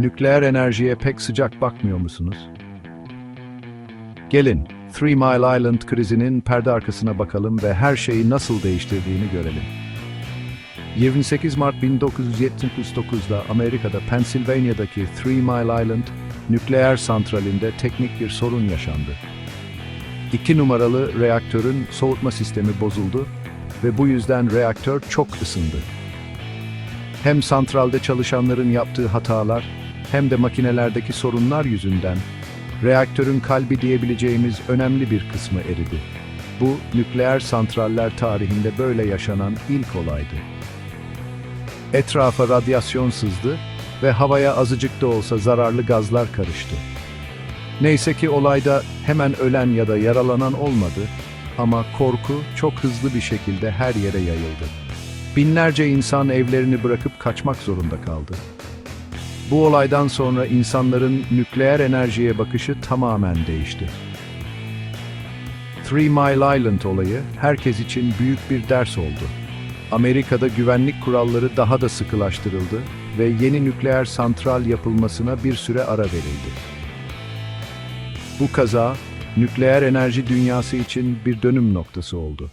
Nükleer enerjiye pek sıcak bakmıyor musunuz? Gelin, Three Mile Island krizinin perde arkasına bakalım ve her şeyi nasıl değiştirdiğini görelim. 28 Mart 1979'da Amerika'da Pennsylvania'daki Three Mile Island nükleer santralinde teknik bir sorun yaşandı. İki numaralı reaktörün soğutma sistemi bozuldu ve bu yüzden reaktör çok ısındı. Hem santralde çalışanların yaptığı hatalar hem de makinelerdeki sorunlar yüzünden reaktörün kalbi diyebileceğimiz önemli bir kısmı eridi. Bu nükleer santraller tarihinde böyle yaşanan ilk olaydı. Etrafa radyasyon sızdı ve havaya azıcık da olsa zararlı gazlar karıştı. Neyse ki olayda hemen ölen ya da yaralanan olmadı ama korku çok hızlı bir şekilde her yere yayıldı. Binlerce insan evlerini bırakıp kaçmak zorunda kaldı. Bu olaydan sonra insanların nükleer enerjiye bakışı tamamen değişti. Three Mile Island olayı herkes için büyük bir ders oldu. Amerika'da güvenlik kuralları daha da sıkılaştırıldı ve yeni nükleer santral yapılmasına bir süre ara verildi. Bu kaza, nükleer enerji dünyası için bir dönüm noktası oldu.